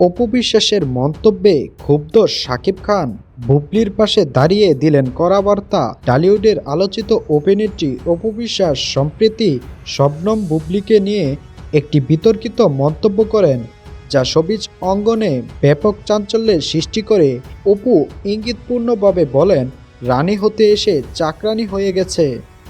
অপবিশ্বাসের মন্তব্যে ক্ষুব্ধ শাকিব খান বুবলির পাশে দাঁড়িয়ে দিলেন কড়া বার্তা। টলিউডের আলোচিত অভিনেত্রী অপবিশ্বাস সম্প্রতি শবনম বুবলিকে নিয়ে একটি বিতর্কিত মন্তব্য করেন, যা সবিজ অঙ্গনে ব্যাপক চাঞ্চল্যের সৃষ্টি করে। অপু ইঙ্গিতপূর্ণভাবে বলেন, রানী হতে এসে চাকরানি হয়ে গেছে।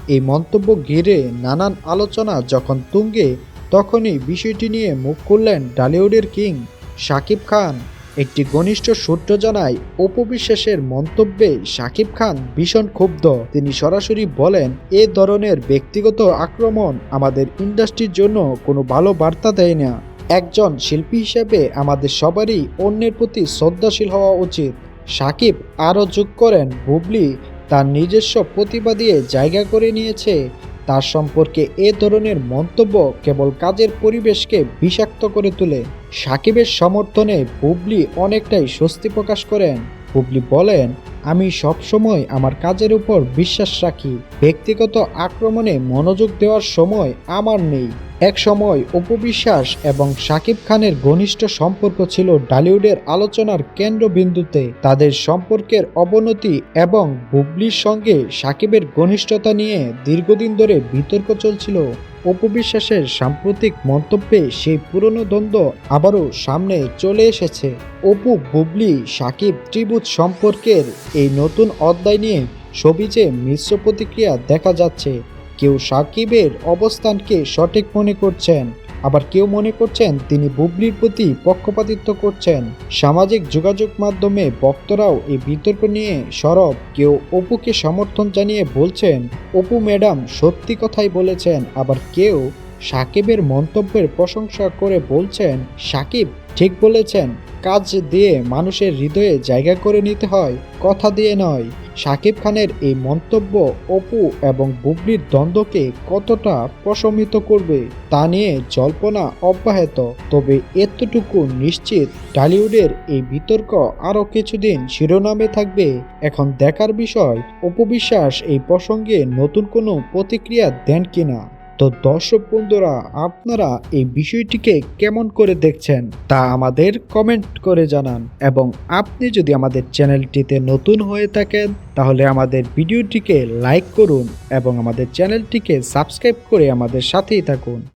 এই মন্তব্য ঘিরে নানান আলোচনা যখন তুঙ্গে, তখনই বিষয়টি নিয়ে মুখ খুললেন ডালিউডের কিং। শাকিব খান। একটি ঘনিষ্ঠ সূত্র জানায়, অপবিশ্বাসের মন্তব্যে শাকিব খান ভীষণ ক্ষুব্ধ। তিনি সরাসরি বলেন, এ ধরনের ব্যক্তিগত আক্রমণ আমাদের ইন্ডাস্ট্রির জন্য কোনো ভালো বার্তা দেয় না। একজন শিল্পী হিসেবে আমাদের সবারই অন্যের প্রতি শ্রদ্ধাশীল হওয়া উচিত। সাকিব আরও যোগ করেন বুবলি তার নিজস্ব প্রতিভা দিয়ে জায়গা করে নিয়েছে। তার সম্পর্কে এ ধরনের মন্তব্য কেবল কাজের পরিবেশকে বিষাক্ত করে তোলে। সাকিবের সমর্থনে বুবলি অনেকটাই স্বস্তি প্রকাশ করেন। বুবলি বলেন, আমি সবসময় আমার কাজের উপর বিশ্বাস রাখি। ব্যক্তিগত আক্রমণে মনোযোগ দেওয়ার সময় আমার নেই। এক সময় অপবিশ্বাস এবং শাকিব খানের ঘনিষ্ঠ সম্পর্ক ছিল ডালিউডের আলোচনার কেন্দ্রবিন্দুতে। তাদের সম্পর্কের অবনতি এবং বুবলির সঙ্গে শাকিবের ঘনিষ্ঠতা নিয়ে দীর্ঘদিন ধরে বিতর্ক চলছিল। অপবিশ্বাসের সাম্প্রতিক মন্তব্যে সেই পুরনো দ্বন্দ্ব আবারও সামনে চলে এসেছে। অপু, বুবলি, সাকিব ত্রিভুজ সম্পর্কের এই নতুন অধ্যায় নিয়ে সবিজে মিশ্র প্রতিক্রিয়া দেখা যাচ্ছে। কেউ সাকিবের অবস্থানকে সঠিক মনে করছেন, আবার কেউ মনে করছেন তিনি বুবলির প্রতি পক্ষপাতিত্ব করছেন। সামাজিক যোগাযোগ মাধ্যমে বক্তরাও এই বিতর্ক নিয়ে সরব। কেউ অপুকে সমর্থন জানিয়ে বলছেন, অপু ম্যাডাম সত্যি কথাই বলেছেন। আবার কেউ সাকিবের মন্তব্যের প্রশংসা করে বলছেন, সাকিব ঠিক বলেছেন, কাজ দিয়ে মানুষের হৃদয়ে জায়গা করে নিতে হয়, কথা দিয়ে নয়। শাকিব খানের এই মন্তব্য অপু এবং বুবলির দ্বন্দ্বকে কতটা প্রশমিত করবে, তা নিয়ে জল্পনা অব্যাহত। তবে এতটুকু নিশ্চিত, টলিউডের এই বিতর্ক আরও কিছুদিন শিরোনামে থাকবে। এখন দেখার বিষয় অপবিশ্বাস এই প্রসঙ্গে নতুন কোনো প্রতিক্রিয়া দেন কিনা? তো দর্শক বন্ধুরা, আপনারা এই বিষয়টিকে কেমন করে দেখছেন তা আমাদের কমেন্ট করে জানান এবং আপনি যদি আমাদের চ্যানেলটিতে নতুন হয়ে থাকেন, তাহলে আমাদের ভিডিওটিকে লাইক করুন এবং আমাদের চ্যানেলটিকে সাবস্ক্রাইব করে আমাদের সাথেই থাকুন।